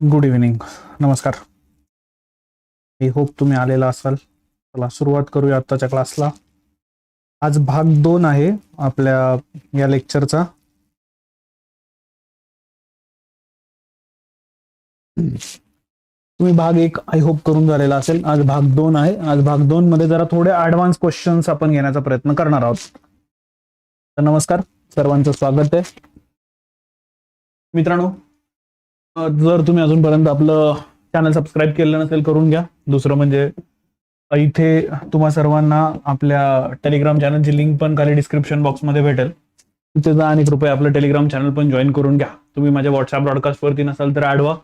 Good evening नमस्कार. I hope तुम्ही आलेला असाल. चला सुरुवात करूया आत्ताच्या क्लासला आज भाग दोन आहे आपल्या या लेक्चरचा तुम्ही भाग एक आय होप करून झालेला असेल. आज भाग दोन आहे. आज भाग दोन मध्ये जरा थोडे ऍडव्हान्स क्वेश्चन्स आपण घेण्याचा प्रयत्न करणार आहोत. तर नमस्कार. सर्वांचं स्वागत आहे. मित्रांनो जर तुम्ही अजूनपर्यंत आपलं चॅनल सबस्क्राईब केलं नसेल करून घ्या. दुसरं म्हणजे इथे तुम्हा सर्वांना आपल्या टेलिग्राम चॅनलची लिंक पण खाली डिस्क्रिप्शन बॉक्समध्ये भेटेल. तिथे जा आणि कृपया आपलं टेलिग्राम चॅनल पण जॉईन करून घ्या. तुम्ही माझ्या व्हॉट्सअप ब्रॉडकास्टवरती नसाल तर आडवा व्हा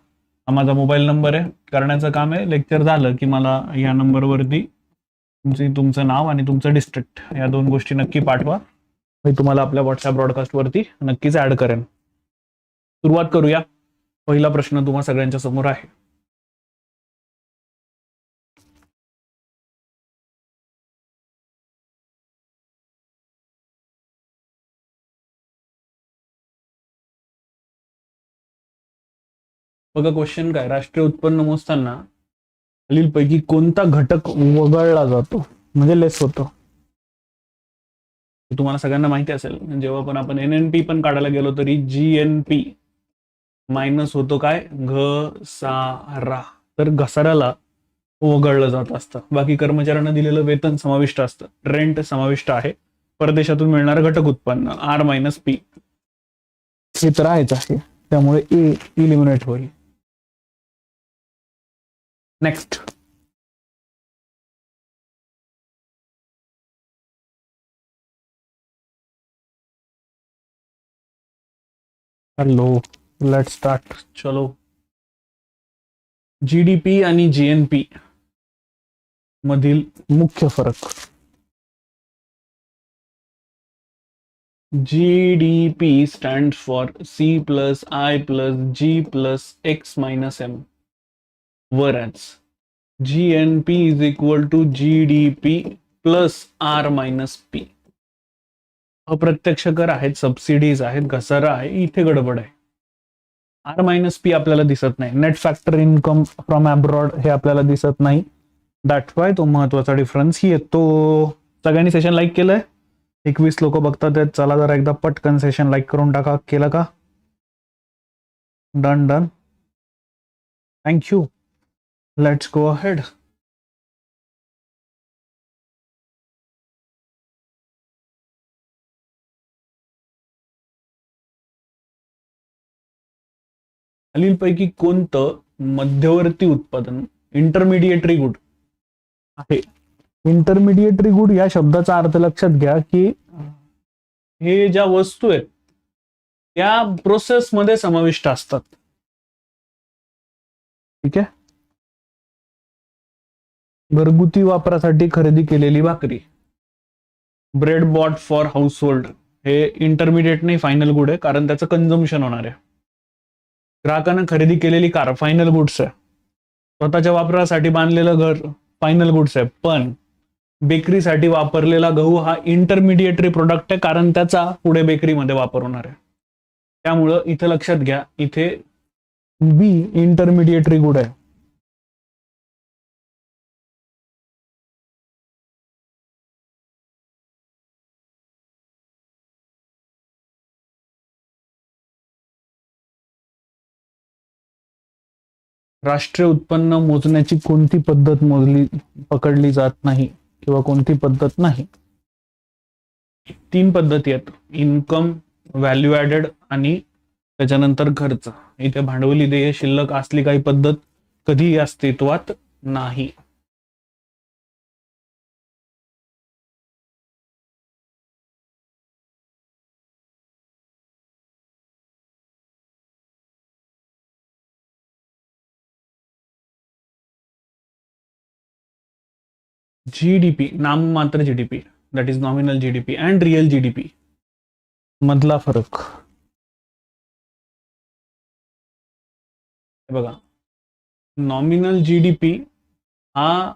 हा माझा मोबाईल नंबर आहे. करण्याचं काम आहे. लेक्चर झालं की मला या नंबरवरती तुमची तुमचं नाव आणि तुमचं डिस्ट्रिक्ट या दोन गोष्टी नक्की पाठवा. मी तुम्हाला आपल्या व्हॉट्सअप ब्रॉडकास्टवरती नक्कीच ॲड करेन. सुरुवात करूया. पहिला प्रश्न तुम्हा सगळ्यांच्या समोर आहे. बघा क्वेश्चन काय राष्ट्रीय उत्पन्न मोजताना खालीलपैकी कोणता घटक वगळला जातो? म्हणजे लेस होतो. तुम्हाला सगळ्यांना माहिती असेल. जेव्हा पण आपण एन एन पी पण काढायला गेलो तरी जी एन पी मायनस होतो काय? घसारा तर घसाऱ्याला वगळलं जात असतं. बाकी कर्मचाऱ्यांना दिलेलं वेतन समाविष्ट असतं. रेंट समाविष्ट आहे. परदेशातून मिळणारं घटक उत्पन्न. आर मायनस पी हे तर आहेच आहे. त्यामुळे ए इलिमिनेट होईल. नेक्स्ट हॅलो लेट स्टार्ट चलो. जी डी पी आणि जी एन पी मधील मुख्य फरक. G D P stand for C plus I plus G plus X minus M whereas GNP is equal to GDP plus R minus P अप्रत्यक्ष कर आहेत subsidies आहेत घसारा आहे इथे गडबड आहे. आर मायनस पी आपल्याला दिसत नाही. Net factor income from abroad हे आपल्याला दिसत नाही. दॅट वाय तो महत्त्वाचा डिफरन्स येतो. सगळ्यांनी सेशन लाईक केलंय? एकवीस लोक बघतात आहेत. चला जरा एकदा पटकन सेशन लाईक करून टाका. केलं का? Done done thank you let's go ahead खालीलपैकी कोणतं मध्यवर्ती उत्पादन इंटरमिडिएटरी गुड आहे? इंटरमिडिएटरी गुड या शब्दाचा अर्थ लक्षात घ्या की हे ज्या वस्तू आहेत त्या प्रोसेस मध्ये समाविष्ट असतात. ठीक आहे? घरगुती वापरासाठी खरेदी केलेली भाकरी bread bought for household हे इंटरमिडिएट नाही फायनल गुड आहे कारण त्याचं कन्झम्पशन होणार आहे. ग्राहकानं खरेदी केलेली कार फायनल गुड्स आहे. स्वतःच्या वापरासाठी बांधलेलं घर फायनल गुड्स आहे. पण बेकरीसाठी वापरलेला गहू हा इंटरमिडिएटरी प्रोडक्ट आहे कारण त्याचा पुढे बेकरीमध्ये वापर होणार आहे. त्यामुळं इथं लक्षात घ्या इथे बी इंटरमिडिएटरी गुड आहे. राष्ट्रीय उत्पन्न मोजण्याची कोणती पद्धत मोजली पकडली जात नाही किंवा कोणती पद्धत नाही? तीन पद्धती आहेत. इन्कम व्हॅल्यू ऍडेड आणि त्याच्यानंतर खर्च. इथे भांडवली देय शिल्लक असली काही पद्धत कधीही अस्तित्वात नाही. जीडीपी नाम मात्र GDP that is nominal GDP and real GDP मधला फरक. बघा. नॉमिनल जीडीपी हा